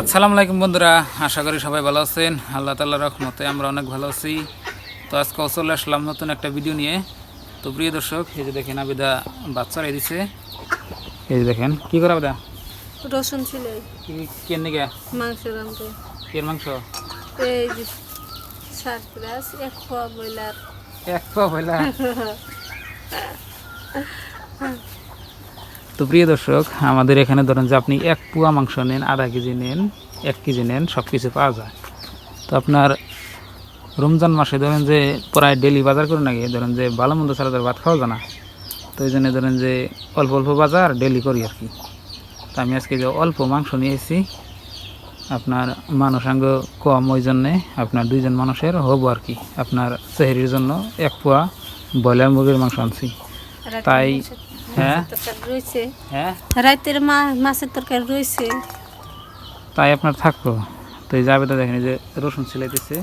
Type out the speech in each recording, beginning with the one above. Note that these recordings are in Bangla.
আসসালামু আলাইকুম বন্ধুরা আশা করি সবাই ভালো আছেন। আল্লাহ তাল্লাহ রহমতে আমরা অনেক ভালো আছি। তো আজকে চলে আসলাম নতুন একটা ভিডিও নিয়ে। তো প্রিয় দর্শক এই যে দেখেন আবিদা বাচ্চারা দিছে। এই যে দেখেন কি করে আবিদা? রসুন ছিল। কি কেন মাংস রান্ধতে কের মাংস? এই যে সার প্লাস এক পোয়া ব্রয়লার। এক পা হইলা তো প্রিয় দর্শক আমাদের এখানে ধরেন যে আপনি এক পুয়া মাংস নেন আধা কেজি নেন এক কেজি নেন সব কিছু পাওয়া যায়। তো আপনার রমজান মাসে ধরেন যে প্রায় ডেলি বাজার করে নাকি? ধরেন যে ভালো মন্দ ছাড়া আর ভাত খাওয়া যায় না। তো ওই জন্য ধরেন যে অল্প অল্প বাজার ডেলি করি আর কি। তো আমি আজকে যে অল্প মাংস নিয়ে এসেছি আপনার মানুষাঙ্গ কম ওই জন্যে আপনার দুইজন মানুষের হব আর কি। আপনার সেহেরির জন্য এক পোয়া ব্রয়লার মুরগির মাংস আনছি। তাই রয়েছে। হ্যাঁ। রাতের মাছের তরকারি রয়েছে। তাই আপনার থাকব। তো এই যাবে তো দেখেন যে রসুন ছিলাইতেছে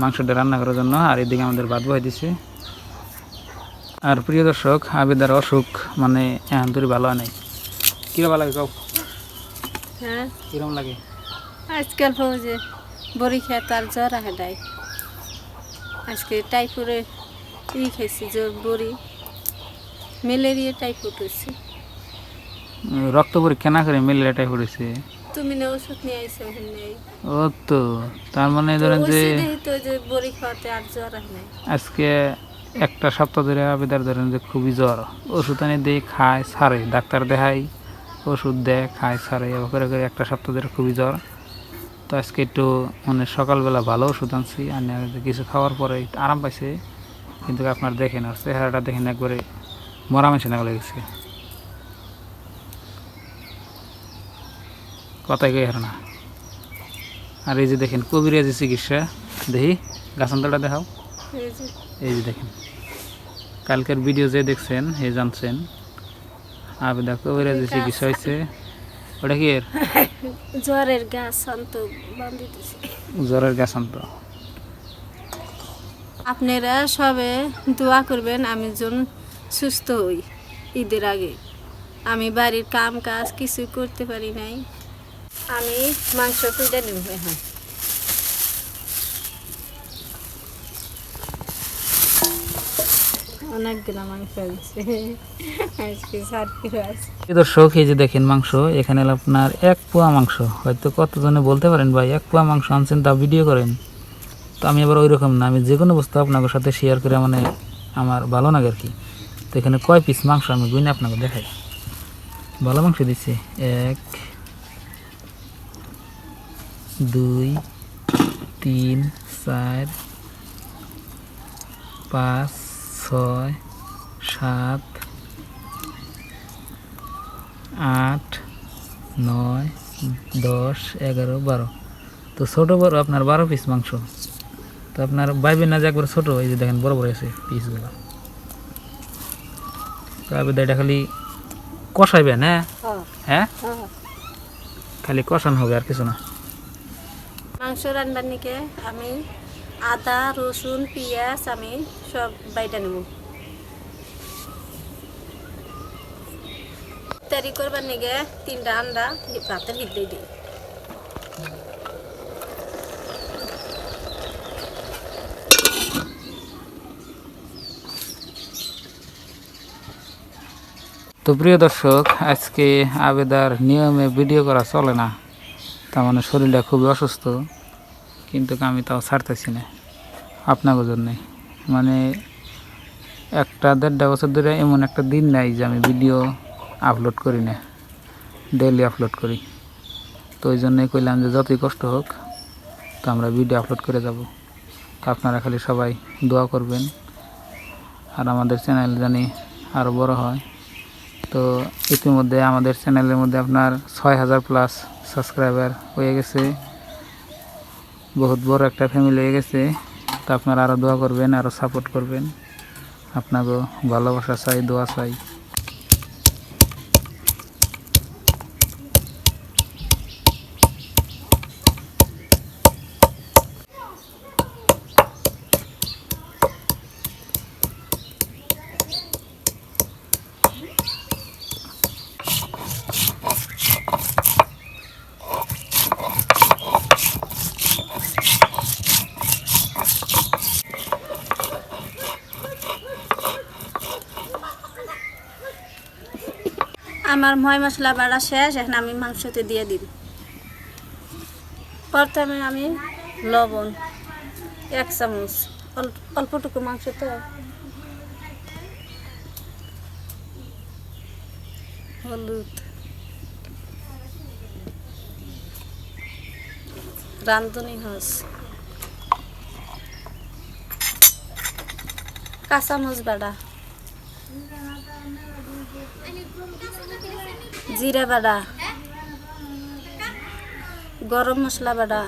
মাংসটা রান্না করার জন্য আর এদিকে আমাদের ভাত বহাই দিছে আর প্রিয় দর্শক আবেদার অসুখ মানে এখন তোর ভালো হয় নাই। কীরকম লাগে কও? হ্যাঁ। কীরকম লাগে? আজকাল যে বড়ি খেয়ে তার জ্বর আহে আজকে টাইফয়েডের ই খাইছি জ্বর বড়ি। ম্যালেরিয়া টাইফয়েড হয়েছে রক্ত পরীক্ষা না করে ম্যালেরিয়া টাইফয়েড হয়েছে তুমি না ওষুধ নিয়ে নেই ও তো তার মানে ধরেন যে তো যে বড়ি খাওয়াতে আর জ্বর নাই। আজকে একটা সপ্তাহ ধরে আবেদার ধরেন যে খুবই জ্বর। ওষুধ আনি দিয়ে খায় সারে ডাক্তার দেখাই ওষুধ দেয় খায় সারে এবার করে করে একটা সপ্তাহ ধরে খুবই জ্বর। তো আজকে একটু মানে সকালবেলা ভালো ওষুধ আনছি আনি আগে কিছু খাওয়ার পরে আরাম পাইছে। কিন্তু আপনার দেখেন আর চেহারাটা দেখেন একবারে মরা মেশে না গেছে। কথাই কই হার না। আর এই যে দেখেন কবিরাজি চিকিৎসা। দেখি গাছান্তটা দেখাও। এই যে। দেখেন কালকের ভিডিও যে দেখছেন হে জানছেন। আবেদা কবিরাজি চিকিৎসা হয়েছে ওটা কি এর? জ্বরের গাছ জ্বরের গাছান্ত। আপনারা সবে দোয়া করবেন আমি যেন সুস্থ হই ঈদের আগে। আমি বাড়ির কাম কাজ কিছু করতে পারি নাই। আমি মাংস কুইটা নিব এখন। দর্শক, এই যে দেখেন মাংস, এখানে আপনার এক পোয়া মাংস। হয়তো কতজনে বলতে পারেন, ভাই, এক পোয়া মাংস আনছেন তা ভিডিও করেন? তো আমি আবার ওই রকম না, আমি যে কোনো বস্তু আপনাদের সাথে শেয়ার করে মানে আমার ভালো লাগে আর কি। এখানে কয় পিস মাংস আমি গুনে আপনাকে দেখাই। ভালো মাংস দিচ্ছে। এক, দুই, তিন, চার, পাঁচ, ছয়, সাত, আট, নয়, দশ, এগারো, বারো। তো ছোটো বড় আপনার বারো পিস মাংস। তো আপনার বাইবেন না যে একবার ছোটো, এই যে দেখেন বড় বড় আছে পিসগুলো এটা খালি কষাইবেন হ্যাঁ। হ্যাঁ? খালি কষান হবে আর কিছু না। মাংস রান্নার নিকে আমি আদা রসুন পেঁয়াজ আমি সব বাইটা নেব। তৈরি করবার নিকে তিনটা আন্ডা ভাতের ভিতরে দিই। তো প্রিয় দর্শক, আজকে আবেদার নিয়মে ভিডিও করা চলে না। তার মানে শরীরটা খুবই অসুস্থ, কিন্তু আমি তাও ছাড়তেছি না আপনাকে জন্যে। মানে একটা দেড়টা বছর ধরে এমন একটা দিন নাই যে আমি ভিডিও আপলোড করি না ডেলি আপলোড করি। তো ওই জন্যই কইলাম যে যতই কষ্ট হোক, তো আমরা ভিডিও আপলোড করে যাব। আপনারা খালি সবাই দোয়া করবেন। আর আমাদের চ্যানেল জানি আরও বড় হয়। তো ইতিমধ্যে আমাদের চ্যানেলের মধ্যে আপনার ছয় হাজার প্লাস সাবস্ক্রাইবার হয়ে গেছে। বহুত বড় একটা ফ্যামিলি হয়ে গেছে। তো আপনারা আরও দোয়া করবেন আরও সাপোর্ট করবেন। আপনাকেও ভালোবাসা চাই, দোয়া চাই। আমার ময় মশলা বাড়া শেষ, এখন আমি মাংসতে দিয়ে দিই প্রথমে আমি লবণ, এক চামচ অল্প অল্পটুকু মাংস তো হলুদ। রান্ধনি হস। কাঁচামচ বাড়া। জিরা বাড়া গরম মশলা বাড়া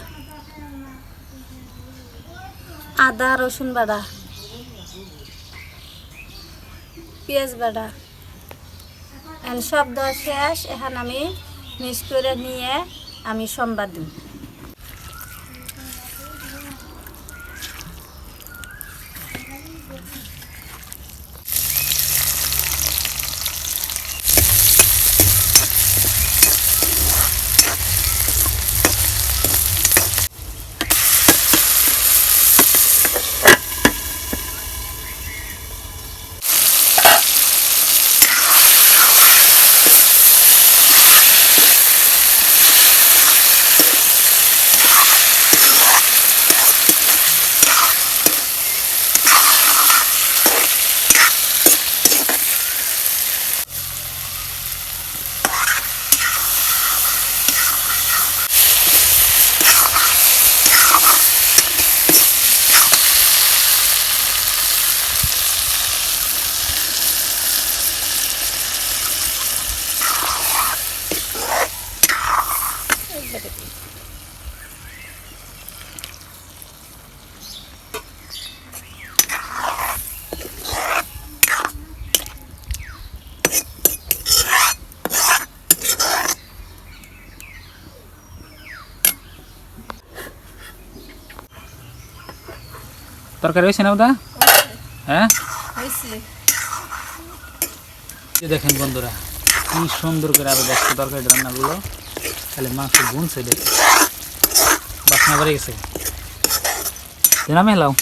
আদা, রসুন বাড়া পেঁয়াজ এখন সব দেওয়া শেষ, এখন আমি মিক্স করে নিয়ে আমি সোমবার দিই। তরকারি হয়েছে না ওদা হ্যাঁ? দেখেন বন্ধুরা কি সুন্দর করে আরও দেখছে তরকারি রান্নাগুলো। তাহলে মাংস গুনছে দেখে। বাসনা বেড়ে গেছে। নামে এলাও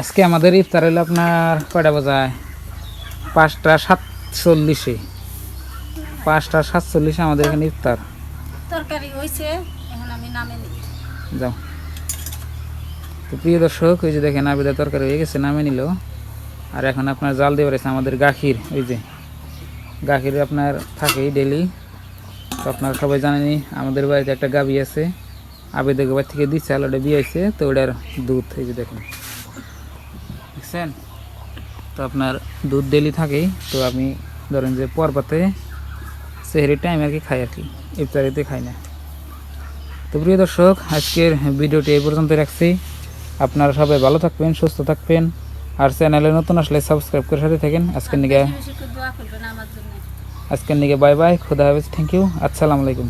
আজকে আমাদের ইফতার হলো আপনার কয়টা বাজায়? পাঁচটা সাতচল্লিশে। পাঁচটা সাতচল্লিশে আমাদের এখানে ইফতার। তরকারি হয়েছে এখন আমি নামে নিই। যাও। তো প্রিয় দর্শক ওই যে দেখেন আবিদা তরকারি হয়ে গেছে নামে নিল। আর এখন আপনার জাল দিয়ে বেড়েছে আমাদের গাখির ওই যে। গাখির আপনার থাকেই ডেলি তো আপনারা সবাই জানেনি আমাদের বাড়িতে একটা গাবি আছে। আবেদের বাড়ি থেকে দিচ্ছে আলোটা বিয়ে হয়েছে, তো ওটার দুধ, এই যে দেখেন। দেখছেন? তো আপনার দুধ ডেলি থাকেই। তো আমি ধরেন যে পরপাতে সেহেরির টাইম আর কি খাই আর কি। ইফতারিতে খাই না। তো প্রিয় দর্শক আজকের ভিডিওটি এই পর্যন্ত রাখছি। আপনারা সবাই ভালো থাকবেন সুস্থ থাকবেন। আর চ্যানেলে নতুন আসলে সাবস্ক্রাইব করে সাথে থাকেন। আজকের নিগে আজকের নিগে বাই বাই খুদা হাফেজ থ্যাংক ইউ আসসালামু আলাইকুম।